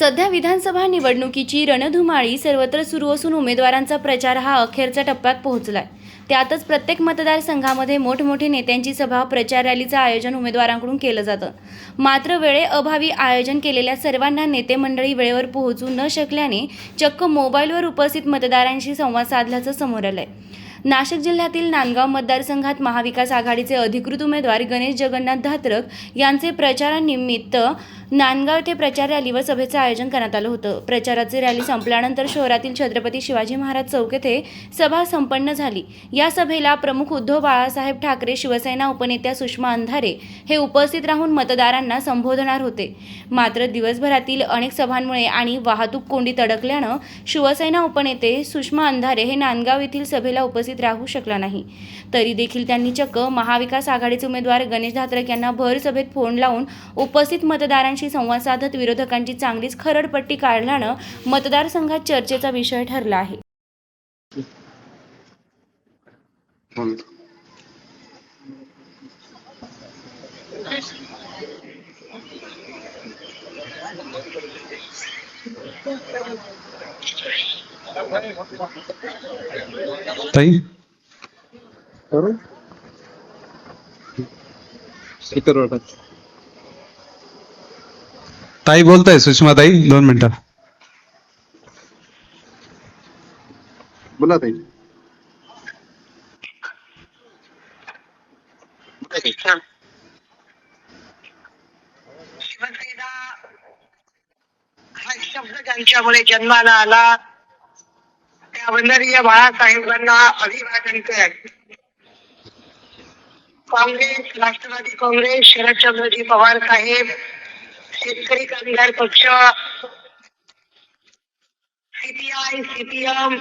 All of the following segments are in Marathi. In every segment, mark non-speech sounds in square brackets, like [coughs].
सध्या विधानसभा निवडणुकीची रणधुमाळी सर्वत्र सुरू असून उमेदवारांचा प्रचार हा अखेरच्या टप्प्यात पोहोचलाय. त्यातच प्रत्येक मतदारसंघामध्ये मोठमोठे नेत्यांची सभा प्रचार रॅलीचं आयोजन उमेदवारांकडून केलं जातं. मात्र वेळेअभावी आयोजन केलेल्या सर्वांना नेते मंडळी वेळेवर पोहोचू न शकल्याने चक्क मोबाईलवर उपस्थित मतदारांशी संवाद साधल्याचं समोर आलंय. नाशिक जिल्ह्यातील नांदगाव मतदारसंघात महाविकास आघाडीचे अधिकृत उमेदवार गणेश जगन्नाथ धात्रक यांचे प्रचारानिमित्त नांदगाव येथे प्रचार रॅली व सभेचं आयोजन करण्यात आलं होतं. प्रचाराची रॅली संपल्यानंतर शहरातील छत्रपती शिवाजी महाराज चौक येथे सभा संपन्न झाली. या सभेला प्रमुख उद्धव बाळासाहेब ठाकरे शिवसेना उपनेत्या सुषमा अंधारे हे उपस्थित राहून मतदारांना संबोधणार होते. मात्र दिवसभरातील अनेक सभांमुळे आणि वाहतूक कोंडीत अडकल्यानं शिवसेना उपनेते सुषमा अंधारे हे नांदगाव येथील सभेला उपस्थित राहू शकला नाही. तरी देखील त्यांनी चक्क महाविकास आघाडीचे उमेदवार गणेश धात्रक यांना भर सभेत फोन लावून उपस्थित मतदारांशी संवाद साधत विरोधकांची चांगलीच खरडपट्टी काढल्यानं मतदारसंघात चर्चेचा विषय ठरला आहे. ताई? करू? टाक. ताई बोलताय सुषमा ताई दोन मिनिटं. बोला ताई. शिवसेना हा शब्द ज्यांच्यामुळे जन्माला आला. त्या वंदनीय बाळासाहेबांना अभिवादन करत काँग्रेस राष्ट्रवादी काँग्रेस शरदचंद्रजी पवार साहेब शेतकरी कामगार पक्ष CPI CPM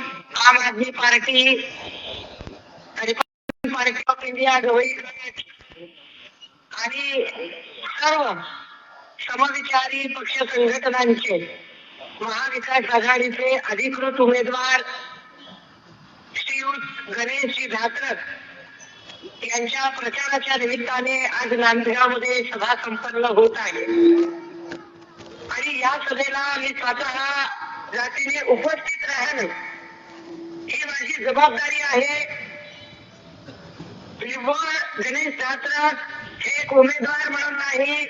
Aam Aadmi party Republican party of India Gavai आणि सर्व समविचारी पक्ष संघटनांचे महाविकास आघाडीचे अधिकृत उमेदवार श्रीयुत गणेशजी धात्रक यांच्या प्रचाराच्या निमित्ताने आज नांदगावमध्ये सभा संपन्न होत आहे. आणि या सभेला मी स्वतः जातीने उपस्थित राहणं ही माझी जबाबदारी आहे. निव्वळ गणेश धात्रक हे एक उमेदवार म्हणून नाही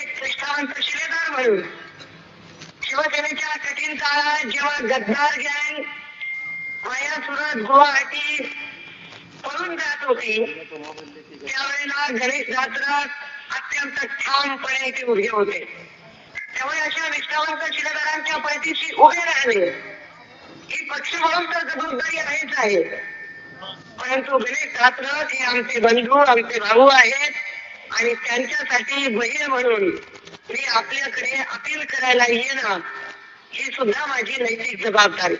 एक निष्ठावंत शिलेदार म्हणून. शिवसेनेच्या कठीण काळात जेव्हा गद्दार गँग माया सुरत गुवाहाटी पळून जात होती त्यावेळेला गणेश धात्रक अत्यंत ठामपणे ते उभे होते. त्यामुळे अशा निष्ठावंत शिलेदारांच्या पैतीशी उभे राहणे ही पक्ष म्हणून तर जबाबदारी आहेच आहे. परंतु गणेश धात्रक हे आमचे बंधू आमचे भाऊ आहेत. आणि त्यांच्यासाठी बहीण म्हणून मी आपल्याकडे अपील करायला येणं ही सुद्धा माझी नैतिक जबाबदारी.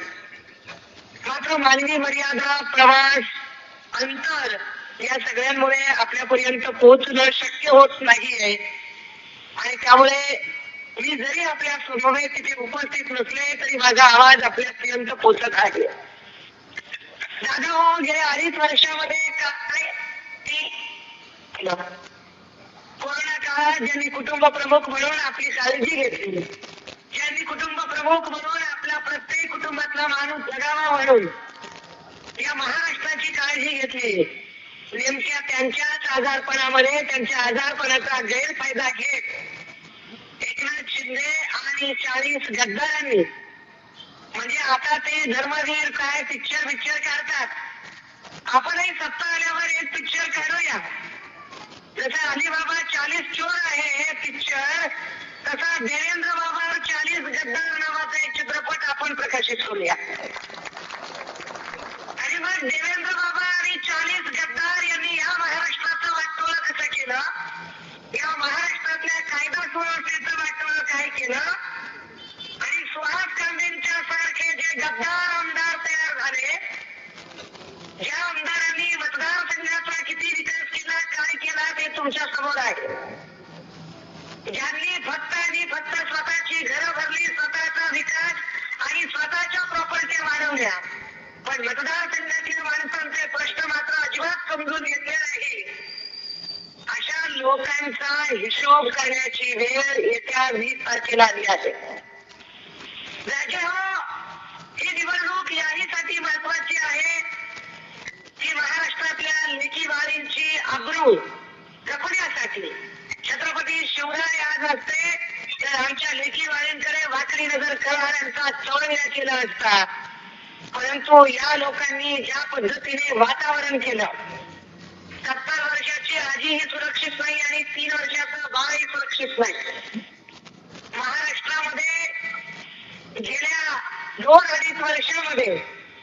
मात्र मानवी मर्यादा प्रवास अंतर या सगळ्यांमुळे आपल्यापर्यंत पोहोचणं शक्य होत नाहीये. आणि त्यामुळे मी जरी आपल्या समवेत तिथे उपस्थित नसले तरी माझा आवाज आपल्यापर्यंत पोहोचत आहे. दादा हो गेल्या अडीच वर्षामध्ये कोरोना काळात ज्यांनी कुटुंब प्रमुख म्हणून आपली काळजी घेतली ज्यांनी कुटुंब प्रमुख म्हणून आपला प्रत्येक कुटुंबातला माणूस जगावा म्हणून या महाराष्ट्राची काळजी घेतली नेमक्या त्यांच्याच आजारपणामध्ये त्यांच्या आजारपणाचा गैरफायदा घेत एकनाथ शिंदे आणि चाळीस गद्दारांनी म्हणजे आता ते धर्मवीर काय पिक्चर पिक्चर काढतात. आपणही सत्ता आल्यावर एक पिक्चर काढूया. जसं अलिबाबा चालीस चोर आहे हे पिक्चर तसा देवेंद्र बाबा चाळीस गद्दार नावाचा एक चित्रपट आपण प्रकाशित करूया. आणि मग देवेंद्र तुमच्यासमोर आहे. ज्यांनी फक्त आणि फक्त स्वतःची घरं भरली स्वतःचा विकास आणि स्वतःच्या प्रॉपर्टी वाढवल्या. पण मतदारसंघातील माणसांचे प्रश्न मात्र अजिबात समजून घेतले नाही. अशा लोकांचा हिशोब करण्याची वेळ येत्या वीस तारखेला आली आहे. चौरंगा केला असता परंतु या लोकांनी ज्या पद्धतीने वातावरण केलं सत्तर वर्षाची आजी ही सुरक्षित नाही आणि तीन वर्षाचा बाळही सुरक्षित नाही. महाराष्ट्रामध्ये गेल्या दोन अडीच वर्षामध्ये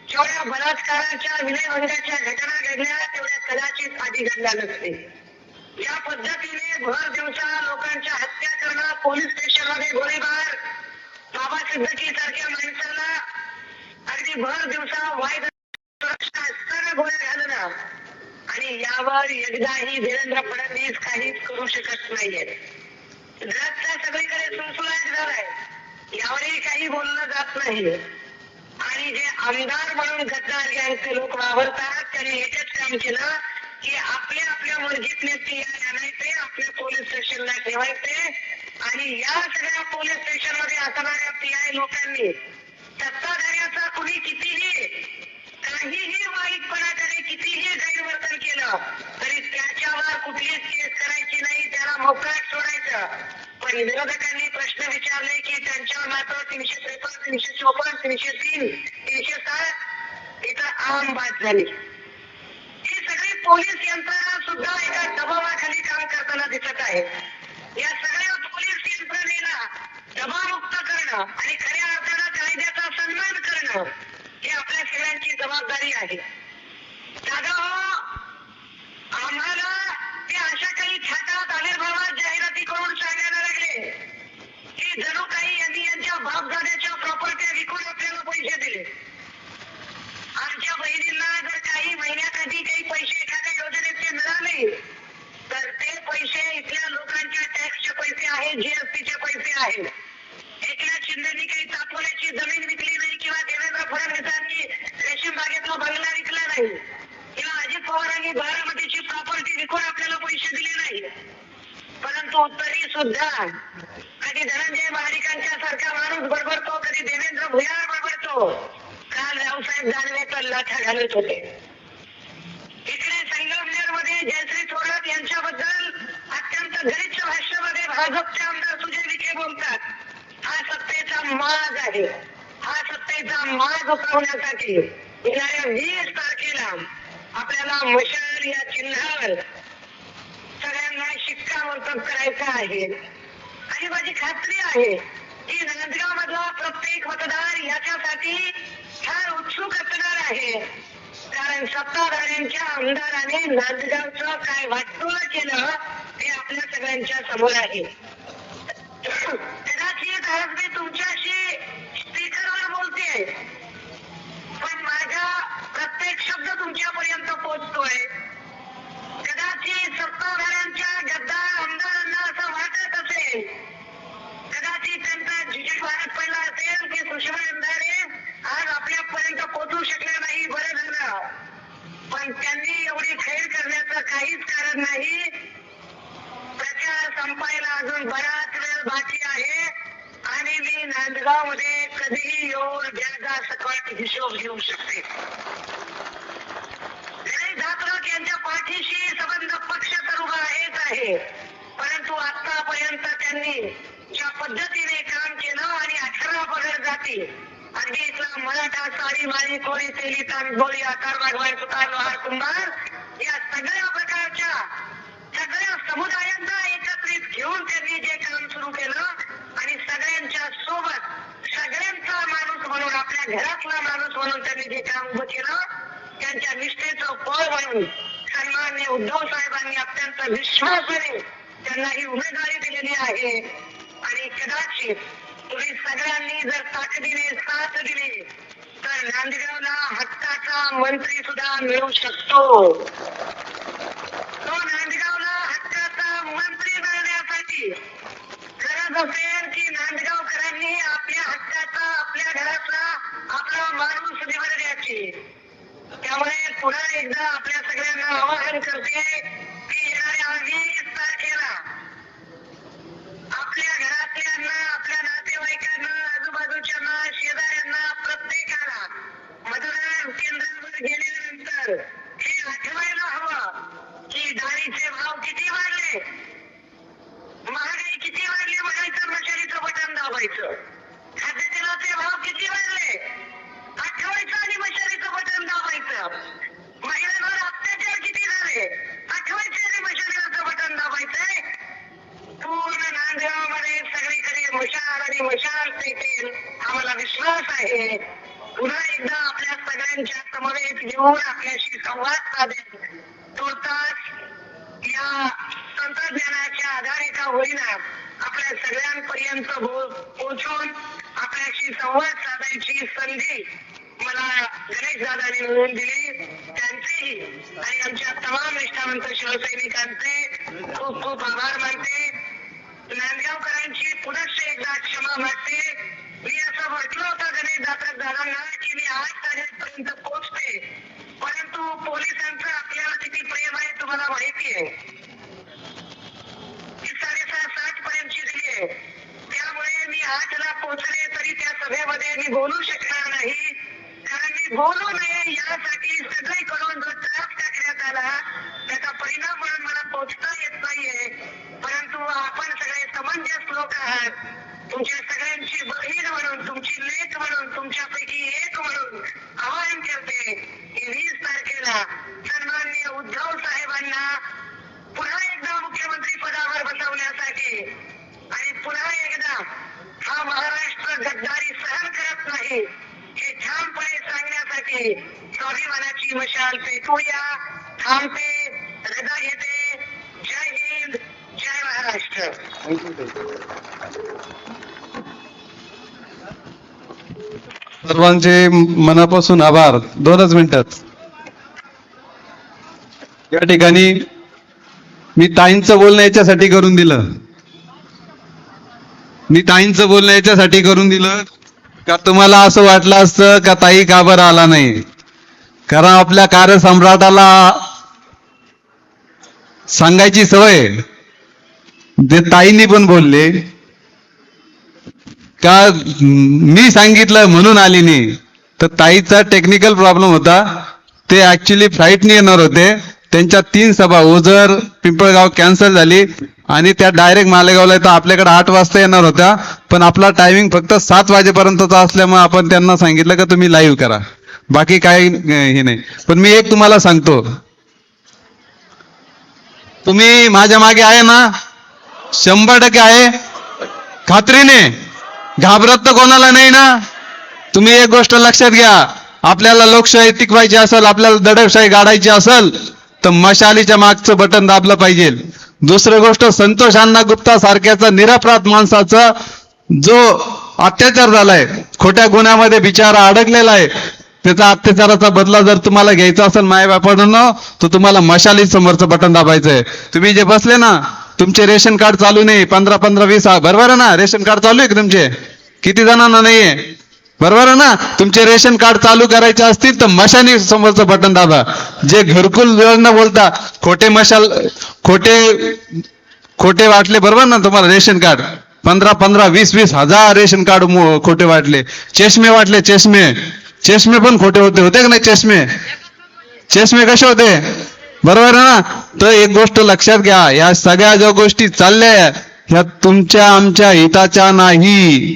जेवढ्या बलात्काराच्या विनयभंगाच्या घटना घडल्या तेवढ्या कदाचित आधी घडल्या नसते या पद्धतीने भर दिवसा लोकांच्या हत्या करणं पोलीस स्टेशनमध्ये गोळीबार बाबा सिद्धकी सारख्या माणसाला अगदी भर दिवसा वाईट सुरक्षा असताना गोळ्या घालणं आणि यावर एकदाही देवेंद्र फडणवीस काहीच करू शकत नाहीये. ड्रगचा सगळीकडे सुळसुळाट झालाय यावरही काही बोललं जात नाही. आणि जे आमदार म्हणून गद्दार गँगचे लोक वावरतात त्यांनी एकच काम केलं की आपल्या आपल्या मर्जीतले पी आय आणायचे आपल्या पोलीस स्टेशनला ठेवायचे आणि या सगळ्या पोलीस स्टेशनमध्ये असणाऱ्या पी आय लोकांनी सत्ताधाऱ्याचा कुणी कितीही काहीही वाईटपणा त्याने कितीही गैरवर्तन केलं तरी त्याच्यावर कुठलीच केस करायची नाही त्याला मोकळात सोडायचं. पण विरोधकांनी प्रश्न विचारले की त्यांच्यावर मात्र तीनशे त्रेपन्न तीनशे चोपन्न तीनशे तीन तीनशे सात इथं आम बाद झाली. परंतु तरी सुद्धा कधी धनंजय महाडिकांच्या सारखा माणूस बडबडतो कधी देवेंद्र भुयार बडबडतो काल रावसाहेब दानवे तर लाथा घालत होते. इकडे संगमनेरमध्ये जयश्री थोरात यांच्याबद्दल अत्यंत गरीच भाषेमध्ये भाजपचे आमदार सुजय विखे बोलतात. हा सत्तेचा माज आहे. हा सत्तेचा माज उतरवण्यासाठी येणाऱ्या वीस तारखेला आपल्याला मशाल या चिन्हावर शिक्कामोर्तब करायचा आहे. आणि माझी खात्री आहे की नांदगाव मधला प्रत्येक मतदार याच्यासाठी फार उत्सुक असणार आहे. कारण सत्ताधाऱ्यांच्या आमदाराने नांदगावचं काय वाटोळं केलं ते आपल्या सगळ्यांच्या समोर आहे. [coughs] कदाचित सकट घेऊ शकते. गणेश यांच्या पाठीशी संबंध पक्ष तर उभा आहेच आहे. परंतु आतापर्यंत त्यांनी ज्या पद्धतीने काम केलं आणि अठरा पगड जाती अगदी इथला मराठा साडी माळी कोळी तेली तांबोळी आकार वाघवाय सुतार लोहार कुंभार या सगळ्या प्रकारच्या सगळ्या समुदायांना एकत्रित घेऊन त्यांनी जे काम सुरू केलं आणि सगळ्यांच्या सोबत सगळ्यांचा माणूस म्हणून आपल्या घरातला माणूस म्हणून त्यांनी जे काम उभं केलं त्यांच्या निष्ठेचं फळ म्हणून सन्मान्य उद्धव साहेबांनी अत्यंत विश्वासाने त्यांना ही उमेदवारी दिलेली आहे. आणि कदाचित तुम्ही सगळ्यांनी जर ताकदीने साथ दिली तर नांदगावला हक्काचा मंत्री सुद्धा मिळू शकतो. मागून सुधीमध्ये द्यायची त्यामुळे पुन्हा एकदा आपल्या सगळ्यांना आवाहन करते की येणाऱ्या वीस तारखेला आपल्या घरातल्यांना आपल्या नातेवाईकांना आजूबाजूच्या शेजाऱ्यांना प्रत्येकाला मतदान केंद्रावर गेल्यानंतर हे आठवायला हवं की डाळीचे भाव किती वाढले? महागाई किती वाढली? म्हणायचं मशालीचं बटन दाबायचं आहे. पुन्हा एकदा आपल्या सगळ्यांच्या समवेत येऊन आपल्याशी संवाद साधेल. तुर्तास या तंत्रज्ञानाच्या आधारे का होईना आपल्या सगळ्यांपर्यंत पोहोचून आपल्याशी संवाद साधायची संधी मला गणेश दादाने मिळवून दिली. त्यांचेही आणि आमच्या तमाम निष्ठावंत शिवसैनिकांचे खूप खूप आभार मानते. नांदगावकरांची पुनश्च एकदा क्षमा मागते. मी असं म्हटलं होतं गणेश दादा दादांना की मी आठ तारखेपर्यंत पोहोचते परंतु पोलिसांचं आपल्याला किती प्रेम आहे तुम्हाला माहिती आहे. ती साडेसहा सात पर्यंतची दिली आहे. त्यामुळे मी आठला पोहोचले तरी त्या सभेमध्ये मी बोलू शकतो सर्वांचे मनापासून आभार. दोनच मिनिटात या ठिकाणी मी ताईंचं बोलणं याच्यासाठी करून दिलं. मी ताईंचं बोलणं याच्यासाठी करून दिलं. का तुम्हाला असं वाटलं असतं का ताई का बरं आला नाही? कारण आपल्या कार्यसम्राटाला सांगायची सवय जे ताईंनी पण बोलले का मी सांगितलं म्हणून आली नाही. तर ताईचा टेक्निकल प्रॉब्लेम होता. ते ऍक्च्युली फ्लाईटने येणार होते. त्यांच्या तीन सभा ओझर पिंपळगाव कॅन्सल झाली. आणि त्या डायरेक्ट मालेगावला तर आपल्याकडे आठ वाजता येणार होत्या. पण आपला टायमिंग फक्त सात वाजेपर्यंतचा असल्यामुळे आपण त्यांना सांगितलं का तुम्ही लाईव्ह करा. बाकी काही हे नाही. पण मी एक तुम्हाला सांगतो. तुम्ही माझ्या मागे आहे ना? शंभर टक्के आहे. खात्रीने. घाबरत तर कोणाला नाही ना? तुम्ही एक गोष्ट लक्षात घ्या. आपल्याला लोकशाही टिकवायची असेल आपल्याला दडपशाही गाडायची असेल तर मशालीच्या मागचं बटन दाबलं पाहिजे. दुसरी गोष्ट संतोष अण्णा गुप्ता सारख्याचा निरपराध माणसाचा जो अत्याचार झालाय खोट्या गुन्ह्यामध्ये बिचारा अडकलेला आहे त्याचा अत्याचाराचा बदला जर तुम्हाला घ्यायचा असेल मायबापांनो तर तुम्हाला मशाली समोरचं बटन दाबायचंय. तुम्ही जे बसले ना तुमचे रेशन कार्ड चालू नाही पंधरा पंधरा वीस बरोबर आहे ना? रेशन कार्ड चालू आहे का तुमचे? किती जणांना नाहीये? बरोबर आहे ना? तुमचे रेशन कार्ड चालू करायचे असतील तर मशाने समोरचं बटन दाबा. जे घरकुल योजना बोलता खोटे मशाल खोटे खोटे वाटले बरोबर ना तुम्हाला रेशन कार्ड? पंधरा पंधरा वीस वीस हजार रेशन कार्ड खोटे वाटले. चष्मे वाटले चष्मे. चष्मे पण खोटे होते होते का नाही चष्मे? चष्मे कसे होते? बरोबर आहे ना? तर एक गोष्ट लक्षात घ्या या सगळ्या ज्या गोष्टी चालल्या ह्या तुमच्या आमच्या हिताच्या नाही.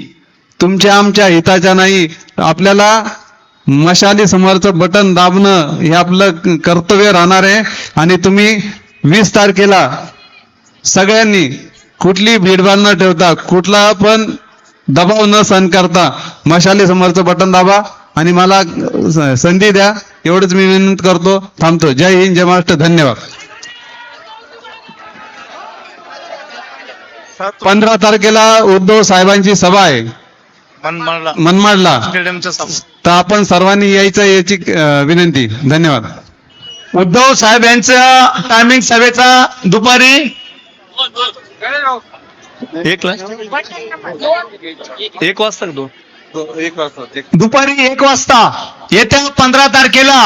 तुमच्या आमच्या हिताच्या नाही. आपल्याला मशाली समोरचं बटन दाबणं हे आपलं कर्तव्य राहणार आहे. आणि तुम्ही वीस तारखेला सगळ्यांनी कुठली भीडभाड न ठेवता कुठला पण दबाव न सहन करता मशाली समोरचं बटन दाबा. आणि मला संधी द्या. एवढंच मी विनंती करतो. थांबतो. जय हिंद जय महाराष्ट्र. धन्यवाद. पंधरा तारखेला उद्धव साहेबांची सभा आहे. मनमाडला. तर आपण सर्वांनी यायचं याची विनंती. धन्यवाद. उद्धव साहेब यांचा टायमिंग सभेचा दुपारी. एक ला एक वाजता दोन? एक वाजता दुपारी एक वाजता येत्या पंधरा तारखेला.